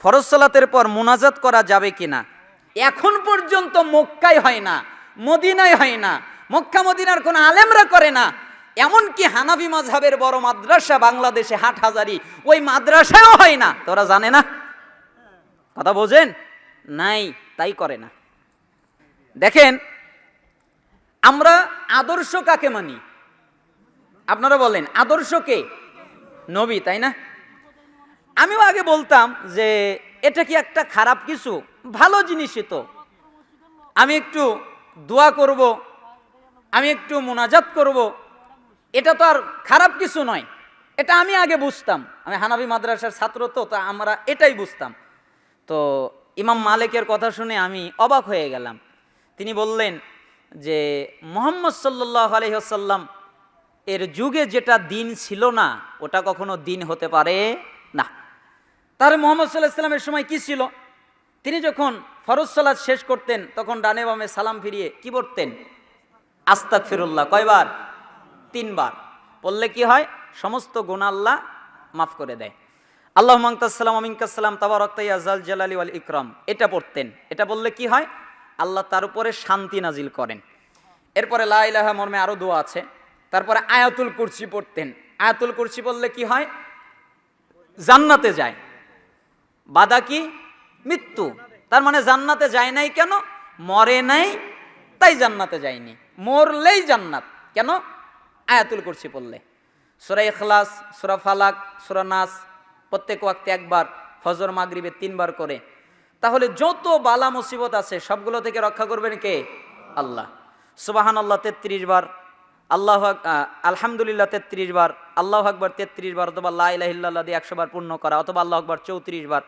ফরজ সালাতের পর মোনাজাত করা যাবে কিনা? এখন পর্যন্ত মক্কায় হয় না, মদিনায় হয় না, মক্কা মদিনার কোনো আলেমরা করে না। এমনকি হানাবি মাঝহাবের বড় মাদ্রাসা বাংলাদেশে হাট হাজারি ওই মাদ্রাসায়ও হয় না। তোরা জানে না? কথা বোঝেন? নাই, তাই করে না। দেখেন, আমরা আদর্শ কাকে মানি? আপনারা বলেন আদর্শকে নবী, তাই না? আমিও আগে বলতাম যে এটা কি একটা খারাপ কিছু? ভালো জিনিসই তো। আমি একটু দোয়া করব, আমি একটু মোনাজাত করব। এটা তো আর খারাপ কিছু নয়। এটা আমি আগে বুঝতাম। আমি হানাবি মাদ্রাসার ছাত্র তো, তা আমরা এটাই বুঝতাম। তো ইমাম মালিকের কথা শুনে আমি অবাক হয়ে গেলাম। তিনি বললেন যে, মোহাম্মদ সাল্লাহ আলহিহাসাল্লাম এর যুগে যেটা দিন ছিল না, ওটা কখনো দিন হতে পারে না। তাহলে মোহাম্মদ সাল্লাহ সাল্লামের সময় কি ছিল? তিনি যখন ফরজ সালাদ শেষ করতেন, তখন ডানে বামে সালাম ফিরিয়ে কি পড়তেন? আস্তাক ফিরুল্লাহ কয়বার? তিনবার। বললে কি হয়? সমস্ত গুণ আল্লাহ মাফ করে দেয়। আল্লাহ মাংতাসাল্লাম আমিনকাসাল্লাম তাবার রক্তাইয়াজাল জালালি ওয়াল ইকরম। এটা পড়তেন। এটা বললে কি হয়? আল্লাহ তার উপরে শান্তি নাজিল করেন। এরপরে লা ইলাহা মর্মে আরও দোয়া আছে। তারপরে আয়াতুল কুরসি পড়তেন। আয়াতুল কুরসি বললে কি হয়? জান্নাতে যায়। বাদা কি? মৃত্যু। তার মানে জান্নাতে যায় নাই কেন? মরে নাই, তাই জান্নাতে যায়নি। মরলেই জান্নাত। কেন? আয়াতুল কুরসি পড়লে। সুরা ইখলাস, সুরা ফালাক, সুরা নাস, প্রত্যেক ওয়াক্তে একবার, ফজর, মাগরিবে তিনবার করে। তাহলে যত বালা মুসিবত আছে, সবগুলো থেকে রক্ষা করবেন কে? আল্লাহ। সুবাহান আল্লাহ তেত্রিশ বার। আল্লাহ আলহামদুলিল্লাহ, তেত্রিশ বার। আল্লাহ আকবর, তেত্রিশ বার অথবা আল্লাহ ইলাহিল্লাহ দিয়ে একশো বার পূর্ণ করা, অথবা আল্লাহ আকবর, চৌত্রিশ বার।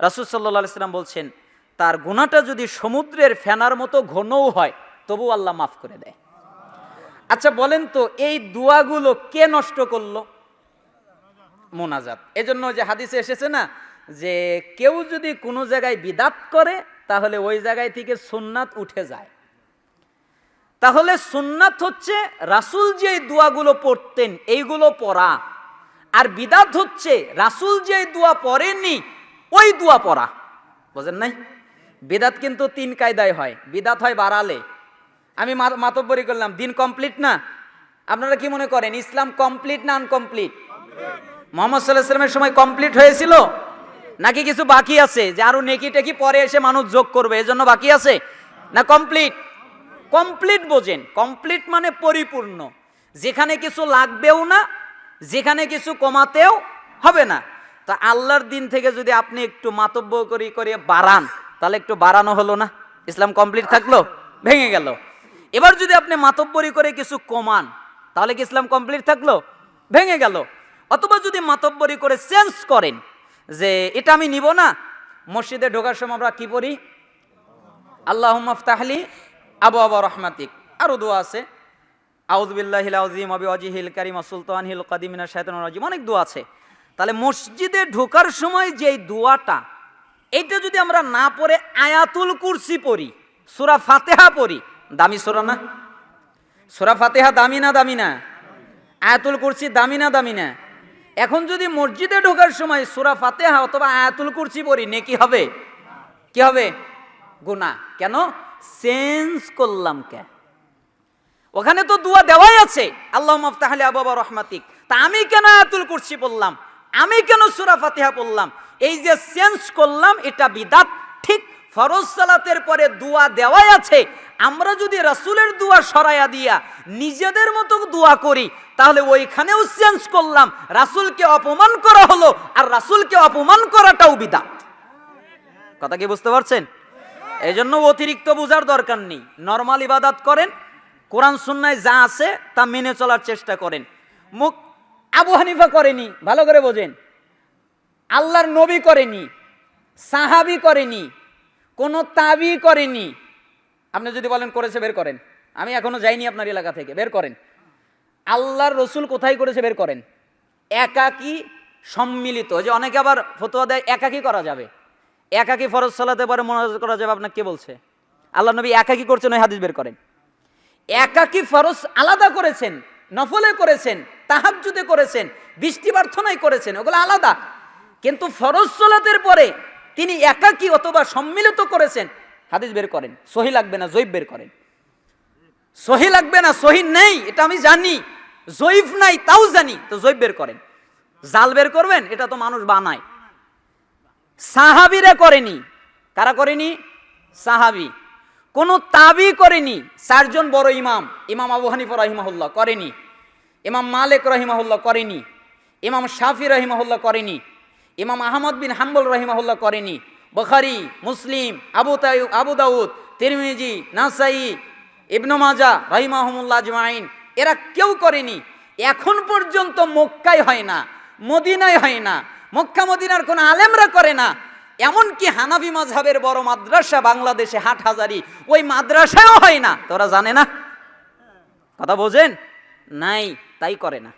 রাসুল সাল্লাহ ইসলাম বলছেন, তার গুণাটা যদি সমুদ্রের ফেনার মতো ঘনও হয় তবু আল্লাহ মাফ করে দেয়। আচ্ছা বলেন তো, এই দোয়াগুলো কে নষ্ট করল? মোনাজাত। এজন্য যে হাদিসে এসেছে না, যে কেউ যদি কোনো জায়গায় বিদাত করে, তাহলে ওই জায়গায় থেকে সুন্নাত উঠে যায়। তাহলে সুন্নাত হচ্ছে, রাসুল যে দোয়াগুলো পড়তেন, এইগুলো পড়া। আর বিদাত হচ্ছে, রাসুল যে দোয়া পড়েননি ওই দোয়া পড়া। বোঝেন নাই? বিদাত কিন্তু তিন কায়দায় হয়। বিদাত হয় বাড়ালে। আমি মাতব্বরি করলাম, দিন কমপ্লিট না? আপনারা কি মনে করেন, ইসলাম কমপ্লিট না আনকমপ্লিট? মোহাম্মদ সাল্লাহ সাল্লামের সময় কমপ্লিট হয়েছিল? নাকি কিছু বাকি আছে, যে আরও নেকি টেকি পরে এসে মানুষ যোগ করবে, এজন্য বাকি আছে? না কমপ্লিট? কমপ্লিট বোঝেন। কমপ্লিট মানে পরিপূর্ণ। যেখানে কিছু লাগবেও না, যেখানে কিছু কমাতেও হবে না। তা আল্লাহর দিন থেকে যদি আপনি একটু মাতব্য করি করে বাড়ান, তাহলে একটু বাড়ানো হলো না? ইসলাম কমপ্লিট থাকল? ভেঙে গেল। এবার যদি আপনি মাতব্বরি করে কিছু কমান, তাহলে কি ইসলাম কমপ্লিট থাকল? ভেঙে গেল। অথবা যদি মাতব্বরি করে চেঞ্জ করেন যে এটা আমি নিব না, মসজিদে ঢোকার সময় আমরা কি পড়ি? আল্লাহ মাফতাহলি আবু আবা রহমাতিক। আরও দোয়া আছে। আউদুবিল্লাহিল আউজিম আবি অজিহিল কারিমা সুলতান হিল কাদিমিনা রাজিম। অনেক দোয়া আছে। তাহলে মসজিদে ঢোকার সময় যেই দোয়াটা, এইটা যদি আমরা না পড়ে আয়াতুল কুরসি পড়ি, সুরা ফাতেহা পড়ি, দামি সুরা না? সুরা ফাতেহা দামি না দামি না? আয়াতুল কুরসি দামি না দামি না? এখন যদি মসজিদে ঢোকার সময় সুরা ফাতেহা অথবা আয়াতুল কুরসি পড়ি, নেকি হবে? কি হবে? গুনাহ। কেন? চেঞ্জ করলাম কে? ওখানে তো দোয়া দেওয়াই আছে। আল্লাহ মাফতাহলে আবাবা রহমাতিক। তা আমি কেন আয়াতুল কুরসি পড়লাম? আমি কেন সুরা ফাতিহা পড়লাম? এই যে চেঞ্জ করলাম, এটা বিদাত ঠিক ফরজ সালাতের পরে দোয়া দেওয়াই আছে। আমরা যদি রাসূলের দোয়া সরাইয়া দিয়া নিজেদের মতো দোয়া করি, তাহলে ওইখানেও চেঞ্জ করলাম। রাসূলকে অপমান করা হলো, আর রাসূলকে অপমান করাটাও বিদাত। কথা কি বুঝতে পারছেন? এই জন্য অতিরিক্ত বোঝার দরকার নেই। নর্মাল ইবাদাত করেন, কোরআন সুন্নায় যা আছে তা মেনে চলার চেষ্টা করেন। মুখ আবু হানিফা করেনি, ভালো করে বোঝেন। আল্লাহর নবী করেনি, সাহাবি করেনি, কোনো তাবি করেনি। আপনি যদি বলেন করেছে, বের করেন। আমি এখনও যাইনি আপনার এলাকা থেকে, বের করেন। আল্লাহর রসুল কোথায় করেছে, বের করেন। একাকি সম্মিলিত যে অনেকে আবার ফতোয়া দেয়, একাকি করা যাবে। একাকি ফরজ সালাতে পারে মনোযোগ করা যাবে আপনাকে কে বলছে? আল্লাহ নবী একাকি করছেন, ওই হাদিস বের করেন। একাকি ফরজ আলাদা করেছেন নফলে করেছেন, তাহাজ্জুদে করেছেন, বৃষ্টি প্রার্থনায় করেছেন, ওগুলো আলাদা। কিন্তু ফরজ সালাতের পরে তিনি একাকী অথবা সম্মিলিত করেছেন। হাদিস বের করেন, সহি লাগবে না জৈব বের করেন। সহি লাগবে না, সহি নেই, এটা আমি জানি। জৈব নাই, তাও জানি, তো জৈব বের করেন। জাল বের করবেন, এটা তো মানুষ বানায়। সাহাবিরা করেনি। কারা করেনি? সাহাবি। কোন তাবি করেনি। চারজন বড় ইমাম ইমাম আবু হানিফা রহিমাহুল্লাহ করেনি। ইমাম মালিক রহিমাহুল্লাহ করেনি। ইমাম শাফি রহিমাহুল্লাহ করেনি। ইমাম আহমদ বিন হাম্বল রহিমাহুল্লাহ করেনি। বখারি, মুসলিম, আবু তাই, আবু দাউদ, তিরমিজি, নাসাই, ইবনু মাজা রহিমাহমুল্লাহ আজমাইন, এরা কেউ করেনি। এখন পর্যন্ত মক্কায় হয় না, মদিনায় হয় না। মক্কা মদিনার কোনো আলেমরা করে না। এমনকি হানাবি মাঝহের বড় মাদ্রাসা বাংলাদেশে হাট হাজারি ওই মাদ্রাসায়ও হয় না। তোরা জানে না? কথা বোঝেন? নাই, তাই করে না।